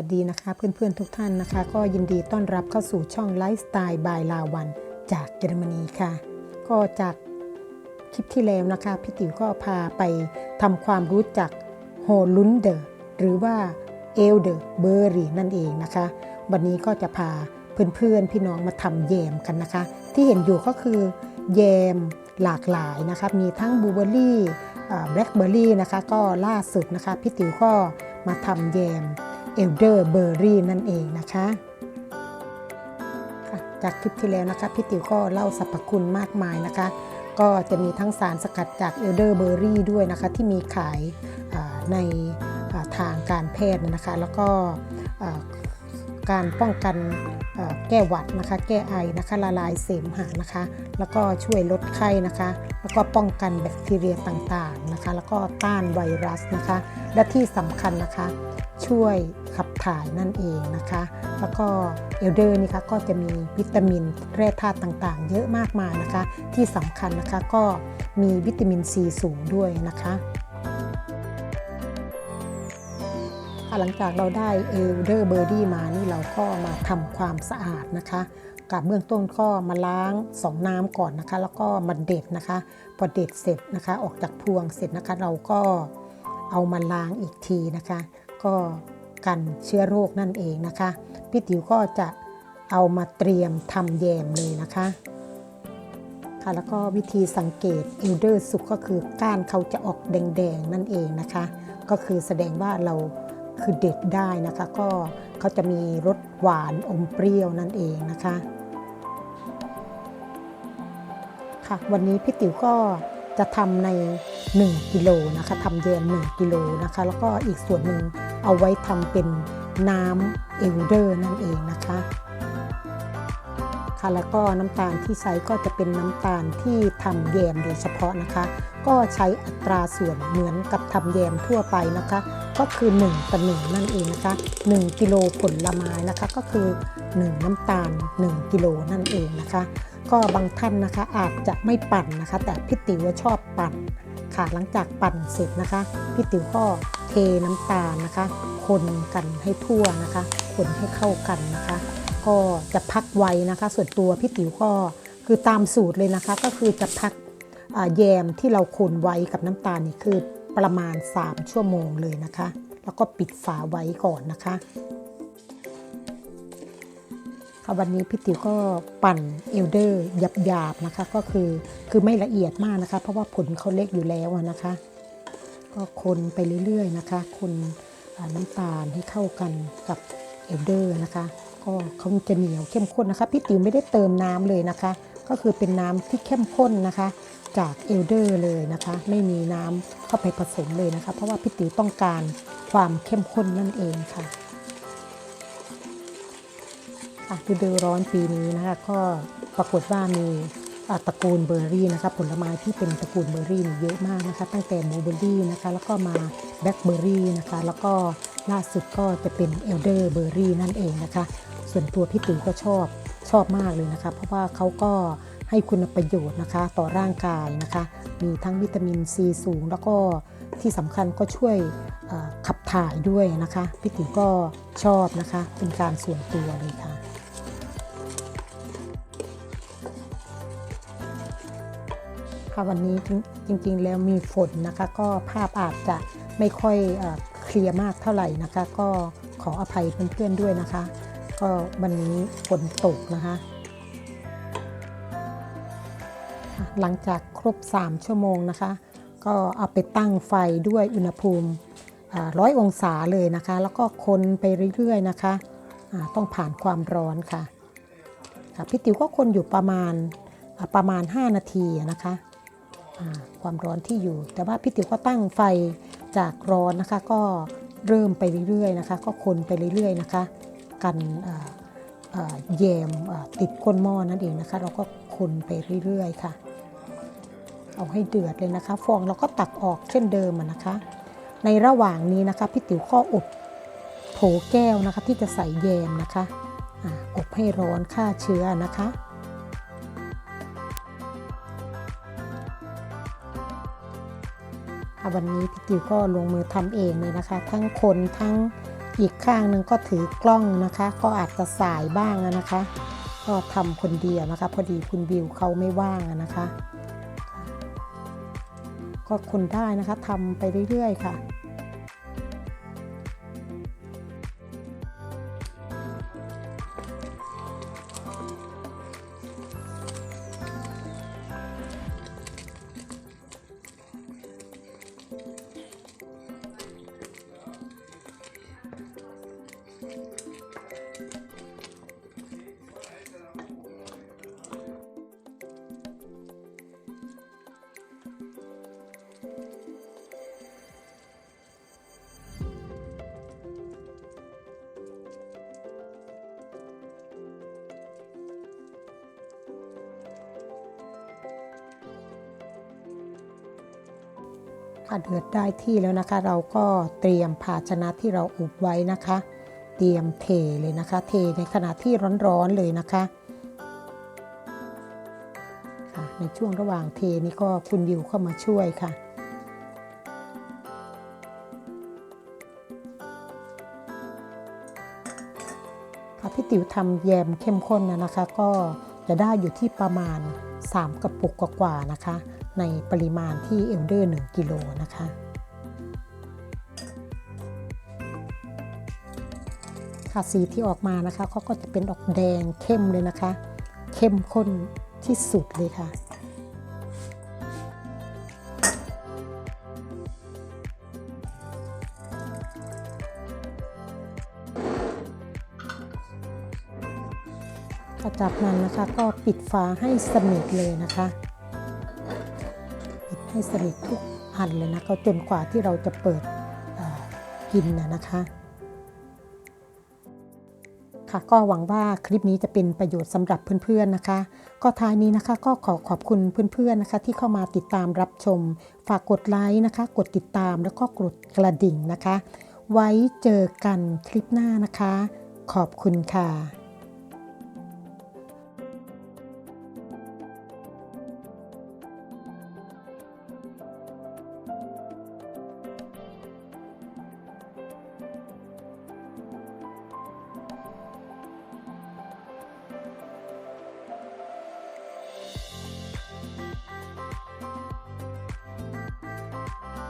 วัสดีนะคะ เพื่อนๆทุกท่านนะคะ ก็ยินดีต้อนรับเข้าสู่ช่องไลฟ์สไตล์บายลาวันจากเยอรมนีค่ะ ก็จากคลิปที่แล้วนะคะพี่ติ๋วก็พาไปทำความรู้จักโฮลุนเดอร์หรือว่าเอลเดอร์เบอร์รี่นั่นเองนะคะ วันนี้ก็จะพาเพื่อนๆพี่น้องมาทำแยมกันนะคะ ที่เห็นอยู่ก็คือแยมหลากหลายนะคะมีทั้งบลูเบอร์รี่แบล็คเบอร์รี่นะคะ ก็ล่าสุดนะคะพี่ติ๋วก็มาทำแยม เอลเดอร์เบอร์รี่นั่นเองนะคะจากคลิปที่แล้วนะคะพี่ติ๋วก็เล่าสรรพคุณมากมายนะคะ ก็จะมีทั้งสารสกัดจากเอลเดอร์เบอร์รี่ด้วยนะคะ ที่มีขายในทางการแพทย์นะคะ แล้วก็ การป้องกันแก้หวัดนะคะ แก้ไอนะคะ ละลายเสมหะนะคะ แล้วก็ช่วยลดไข้นะคะ แล้วก็ป้องกันแบคทีเรียต่างๆนะคะ แล้วก็ต้านไวรัสนะคะ และที่สำคัญนะคะ ช่วยขับถ่ายนั่นเองนะคะ แล้วก็เอลเดอร์นี่คะก็จะมีวิตามินแร่ธาตุต่างๆ เยอะมากมายนะคะ ที่สำคัญนะคะก็มีวิตามินซีสูงด้วยนะคะ หลังจากเราได้เอลเดอร์เบอร์ดี้มานี่เราก็มาทำความสะอาดนะคะกับเบื้องต้นก็มาล้างสองน้ำก่อนนะคะ แล้วก็มาเด็ดนะคะ พอเด็ดเสร็จนะคะ ออกจากพวงเสร็จนะคะ เราก็เอามาล้างอีกทีนะคะ ก็กันเชื้อโรคนั่นเองนะคะ พี่ติ๋วก็จะเอามาเตรียมทำแยมเลยนะคะค่ะแล้วก็วิธีสังเกตเอลเดอร์สุกก็คือก้านเขาจะออกแดงๆนั่นเองนะคะ ก็คือแสดงว่าเรา คือเด็ดได้นะคะ ก็เขาจะมีรสหวานอมเปรี้ยวนั่นเองนะคะค่ะวันนี้พี่ติ๋วก็จะทำใน 1 กิโลนะคะทำแยม1กิโลนะคะ แล้วก็อีกส่วนหนึ่งเอาไว้ทำเป็นน้ำเอลเดอร์นั่นเองนะคะค่ะแล้วก็น้ำตาลที่ใช้ก็จะเป็นน้ำตาลที่ทำแยมโดยเฉพาะนะคะ ก็ใช้อัตราส่วนเหมือนกับทำแยมทั่วไปนะคะ ก็คือ1ต่อ1นั่นเองนะคะ1กิโลผลไม้นะคะก็คือ 1 น้ำตาล 1กิโลนั่นเองนะคะ ก็บางท่านนะคะอาจจะไม่ปั่นนะคะ แต่พี่ติ๋วชอบปั่นค่ะหลังจากปั่นเสร็จนะคะพี่ติ๋วก็เทน้ำตาลนะคะ คนกันให้ทั่วนะคะ คนให้เข้ากันนะคะ ก็จะพักไว้นะคะ ส่วนตัวพี่ติ๋วก็คือตามสูตรเลยนะคะ ก็คือจะพักแยมที่เราคนไว้กับน้ำตาลนี่คือ ประมาณ 3 ชั่วโมงเลยนะคะ แล้วก็ปิดฝาไว้ก่อนนะคะค่ะวันนี้พี่ติ๋วก็ปั่นเอลเดอร์หยาบๆนะคะ ก็คือคือไม่ละเอียดมากนะคะ เพราะว่าผลเขาเล็กอยู่แล้วนะคะ ก็คนไปเรื่อยๆนะคะ คนน้ำตาลให้เข้ากันกับเอลเดอร์นะคะ ก็เขาจะเหนียวเข้มข้นนะคะ พี่ติ๋วไม่ได้เติมน้ำเลยนะคะ ก็คือเป็นน้ำที่เข้มข้นนะคะ จากเอลเดอร์เลยนะคะ ไม่มีน้ำเข้าไปผสมเลยนะคะ เพราะว่าพี่ติ๋วต้องการความเข้มข้นนั่นเองค่ะฤดูร้อนปีนี้นะคะก็ปรากฏว่ามีตระกูลเบอร์รี่นะคะผลไม้ที่เป็นตระกูลเบอร์รี่เยอะมากนะคะ ตั้งแต่บลูเบอร์รี่นะคะ แล้วก็มาแบล็คเบอร์รี่นะคะ แล้วก็ล่าสุดก็จะเป็นเอลเดอร์เบอร์รี่นั่นเองนะคะ ส่วนตัวพี่ติ๋วก็ชอบ ชอบมากเลยนะคะ เพราะว่าเขาก็ให้คุณประโยชน์นะคะต่อร่างกายนะคะ มีทั้งวิตามินซีสูง แล้วก็ที่สำคัญก็ช่วยขับถ่ายด้วยนะคะพี่ติ๋วก็ชอบนะคะเป็นการส่วนตัวเลยค่ะค่ะวันนี้จริงๆแล้วมีฝนนะคะ ก็ภาพอาจจะไม่ค่อยอเคลียร์มากเท่าไหร่นะคะ ก็ขออภัยเพื่อนๆด้วยนะคะ ก็วันนี้ฝนตกนะคะ หลังจากครบ 3 ชั่วโมงนะคะ ก็เอาไปตั้งไฟด้วยอุณหภูมิร้อยองศาเลยนะคะ แล้วก็คนไปเรื่อยๆนะคะต้องผ่านความร้อนค่ะคะพี่ติ๋วก็คนอยู่ประมาณประมาณ 5 นาทีนะคะความร้อนที่อยู่ แต่ว่าพี่ติ๋วก็ตั้งไฟจากร้อนนะคะ ก็เริ่มไปเรื่อยๆนะคะ ก็คนไปเรื่อยๆนะคะ กันแยมติดก้นหม้อนั่นเองนะคะ เราก็คนไปเรื่อยๆค่ะ เอาให้เดือดเลยนะคะ ฟองเราก็ตักออกเช่นเดิมนะคะ ในระหว่างนี้นะคะพี่ติ๋วก็อบโถแก้วนะคะที่จะใส่แยมนะคะอบให้ร้อนฆ่าเชื้อนะคะวันนี้พี่ติ๋วก็ลงมือทำเองเลยนะคะ ทั้งคนทั้ง อีกข้างหนึ่งก็ถือกล้องนะคะ ก็อาจจะสายบ้างนะคะ ก็ทำคนเดียวนะคะ พอดีคุณบิวเขาไม่ว่างนะคะ ก็คนได้นะคะทำไปเรื่อยๆค่ะ ค่ะเดือดได้ที่แล้วนะคะ เราก็เตรียมภาชนะที่เราอุบไว้นะคะ เตรียมเทเลยนะคะ เทในขณะที่ร้อนๆเลยนะคะค่ะในช่วงระหว่างเทนี่ก็คุณวิวเข้ามาช่วยค่ะค่ะพี่ติ๋วทำแยมเข้มข้นนะนะคะ ก็จะได้อยู่ที่ประมาณ 3 กระปุกกว่าๆนะคะ ในปริมาณที่เอลเดอร์1กิโลนะคะค่ะสีที่ออกมานะคะเขาก็จะเป็นออกแดงเข้มเลยนะคะ เข้มข้นที่สุดเลยค่ะจากนั้นนะคะก็ปิดฝาให้สนิทเลยนะคะ ให้สนิททุกอันเลยนะคะจนกว่าที่เราจะเปิดกินนะคะค่ะก็หวังว่าคลิปนี้จะเป็นประโยชน์สำหรับเพื่อนๆนะคะ ก็ท้ายนี้นะคะก็ขอขอบคุณเพื่อนๆนะคะ ที่เข้ามาติดตามรับชม ฝากกดไลค์นะคะ กดติดตามแล้วก็กดกระดิ่งนะคะ ไว้เจอกันคลิปหน้านะคะ ขอบคุณค่ะ